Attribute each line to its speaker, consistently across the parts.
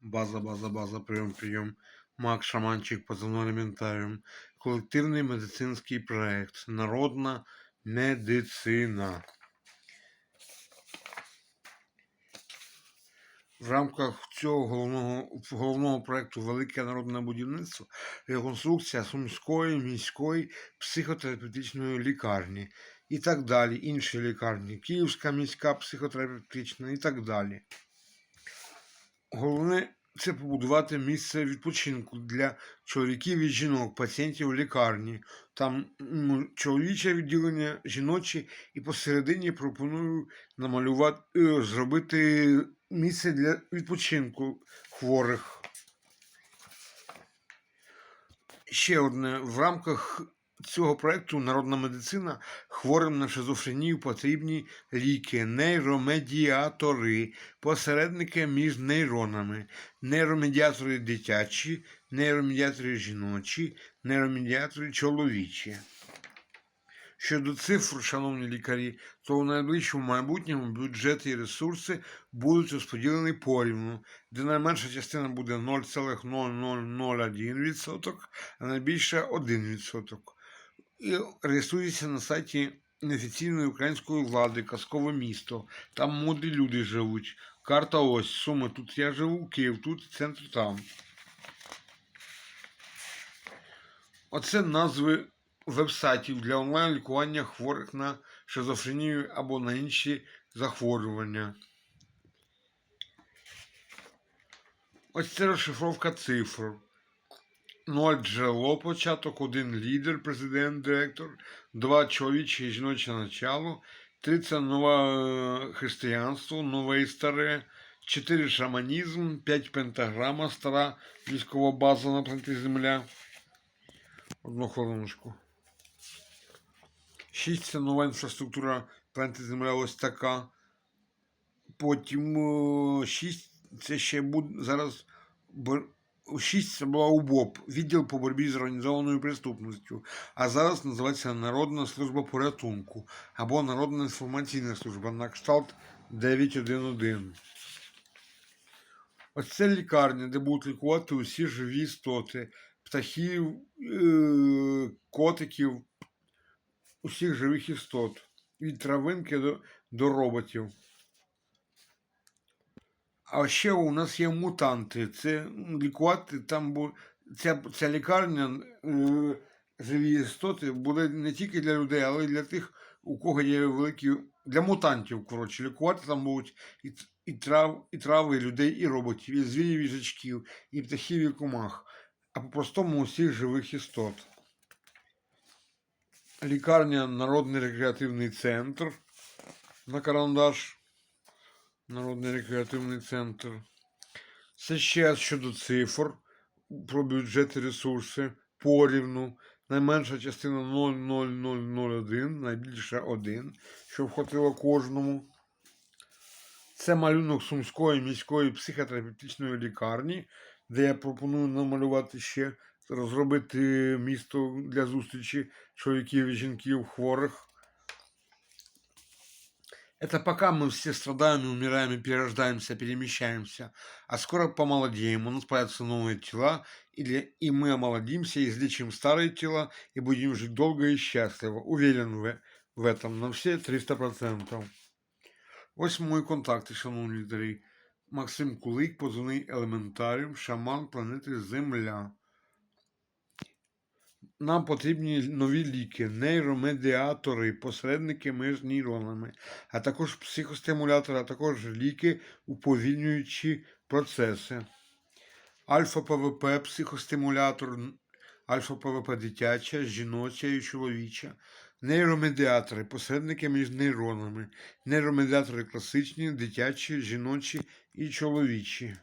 Speaker 1: База, база, база, прийом, прийом. Мак, шаманчик, позывной елементаріум. Колективний медицинський проект. Народна медицина. В рамках цього головного, головного проекту Велике народне будівництво реконструкція Сумської міської психотерапевтичної лікарні і так далі, інші лікарні, Київська міська психотерапевтична і так далі. Головне це побудувати місце відпочинку для чоловіків і жінок, пацієнтів у лікарні. Там чоловіче відділення, жіноче, і посередині пропоную намалювати, е, зробити місце для відпочинку хворих. Ще одне в рамках цього проекту Народна медицина хворим на шизофренію потрібні ліки, нейромедіатори, посередники між нейронами, нейромедіатори дитячі, нейромедіатори жіночі, нейромедіатори чоловічі. Щодо цифр, шановні лікарі, то у найближчому майбутньому бюджети і ресурси будуть розподілені порівну, де найменша частина буде 0,0001%, а найбільша 1%. І реєструється на сайті неофіційної української влади Казкове місто. Там мудрі люди живуть. Карта ось, суми. Тут я живу, Київ, тут центр там. Оце назви вебсайтів для онлайн-лікування хворих на шизофренію або на інші захворювання. Ось це розшифровка цифр. 0 джерело початок, 1 лідер, президент, директор, 2 чоловіче і жіноче начало, 3 це нове е, християнство, нове і старе, 4 шаманізм, 5 пентаграма, стара військова база на планеті Земля. Одну хвилиночку. 6 це нова інфраструктура планети Земля ось така. Потім 6 це ще буде зараз. Бор- 6 це була УБОП, відділ по боротьбі з організованою преступністю, а зараз називається Народна служба порятунку або Народна інформаційна служба на кшталт 911. Ось це лікарня, де будуть лікувати усі живі істоти, птахів, е- котиків, усіх живих істот, від травинки до, до роботів. А ще у нас є мутанти. Це лікувати там бу... ця, ця лікарня е, живі істоти буде не тільки для людей, але й для тих, у кого є великі. Для мутантів, коротше, лікувати там будуть і, і, трав, і трави, і людей, і роботів, і звірів, і жичків, і птахів, і комах, а по-простому усіх живих істот. Лікарня Народний рекреативний центр на карандаш. Народний рекреативний центр. Це ще щодо цифр про бюджет і ресурси порівну. Найменша частина 0,0001, найбільша 1, щоб хватило кожному. Це малюнок Сумської міської психотерапевтичної лікарні, де я пропоную намалювати ще розробити місто для зустрічі чоловіків і жінків хворих. Это пока мы все страдаем и умираем, и перерождаемся, перемещаемся. А скоро помолодеем, у нас появятся новые тела, и, для- и мы омолодимся, излечим старые тела, и будем жить долго и счастливо. Уверен в, в этом на все 300%. Ось мої контакти, шановні лідери. Максим Кулик, позивний елементаріум, шаман планети Земля. Нам потрібні нові ліки, нейромедіатори, посередники між нейронами, а також психостимулятори, а також ліки, уповільнюючі процеси. Альфа-ПВП, психостимулятор, альфа-ПВП дитяча, жіноча і чоловіча. Нейромедіатори, посередники між нейронами. Нейромедіатори класичні, дитячі, жіночі і чоловічі.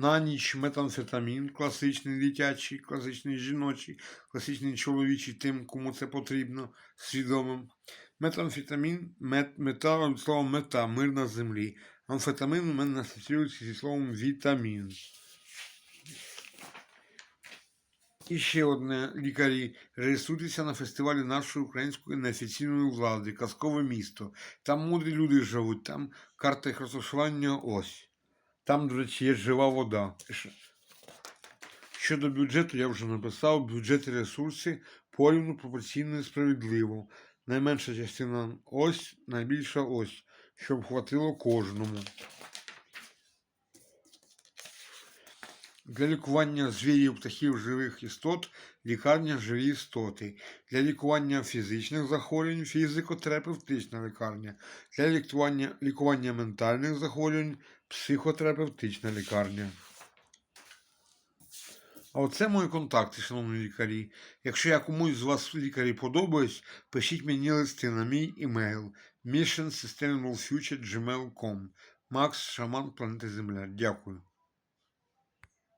Speaker 1: На ніч метамфетамін, класичний дитячий, класичний жіночий, класичний чоловічий, тим, кому це потрібно, свідомим. Метамфетамін, мет, мета від мета, мир на землі. Амфетамін у мене асоціюється зі словом вітамін. І ще одне лікарі. Реєструйтеся на фестивалі нашої української неофіційної влади, казкове місто. Там мудрі люди живуть, там карта їх розташування ось. Там, до речі, є жива вода. Щодо бюджету, я вже написав, бюджет і ресурси порівну пропорційно і справедливо. Найменша частина ось, найбільша ось, щоб хватило кожному. Для лікування звірів, птахів, живих істот лікарня живі істоти. Для лікування фізичних захворювань фізико-терапевтична лікарня. Для лікування, лікування ментальних захворювань психотерапевтична лікарня. А оце мої контакти, шановні лікарі. Якщо я комусь з вас лікарі подобаюсь, пишіть мені листи на мій імейл missionsustainablefuture.gmail.com Макс Шаман Планети Земля. Дякую.